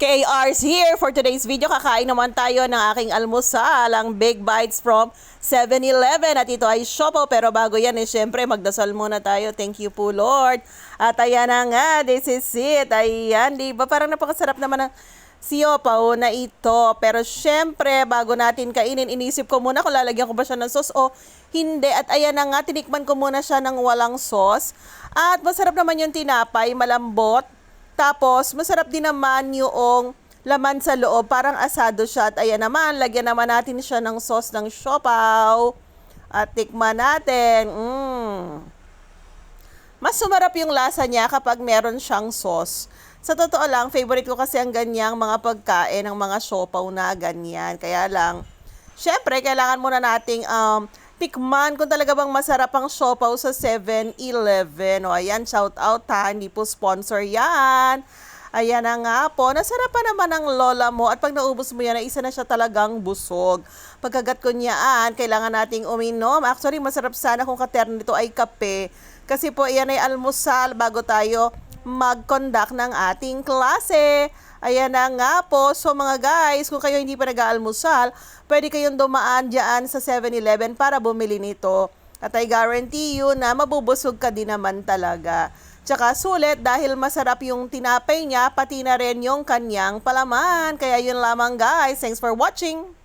KR's here for today's video. Kakain naman tayo ng aking almusal, ang Big Bites from 7-Eleven. At ito ay Shopo. Pero bago yan, eh, syempre, magdasal muna tayo. Thank you po, Lord. At ayan na nga, this is it. Ayan, di ba? Parang napakasarap naman ng siopaw na ito. Pero syempre, bago natin kainin, inisip ko muna kung lalagyan ko ba siya ng sauce o hindi. At ayan na nga, tinikman ko muna siya ng walang sauce. At masarap naman yung tinapay, malambot. Tapos, masarap din naman yung laman sa loob. Parang asado siya. At ayan naman, lagyan naman natin siya ng sauce ng siopaw. At tikman natin. Mmm. Mas sumarap yung lasa niya kapag meron siyang sauce. Sa totoo lang, favorite ko kasi ang ganyang mga pagkain ng mga siopaw na ganyan. Kaya lang, syempre, kailangan muna nating um, tikman kung talaga bang masarap ang siopaw sa 7-Eleven. O ayan, shout out ha, hindi po sponsor yan. Ayan na nga po, nasarapan naman ang lola mo at pag naubos mo yan, isa na siya talagang busog. Pagkagat ko niyaan, kailangan nating uminom. Actually, masarap sana kung katerno nito ay kape. Kasi po, iyan ay almusal bago tayo mag-conduct ng ating klase. Ayan na nga po. So mga guys, kung kayo hindi pa nag-aalmusal, pwede kayong dumaan dyan sa 7-Eleven para bumili nito. At I guarantee you na mabubusog ka din naman talaga. Tsaka sulit dahil masarap yung tinapay niya, pati na rin yung kanyang palaman. Kaya yun lamang guys. Thanks for watching!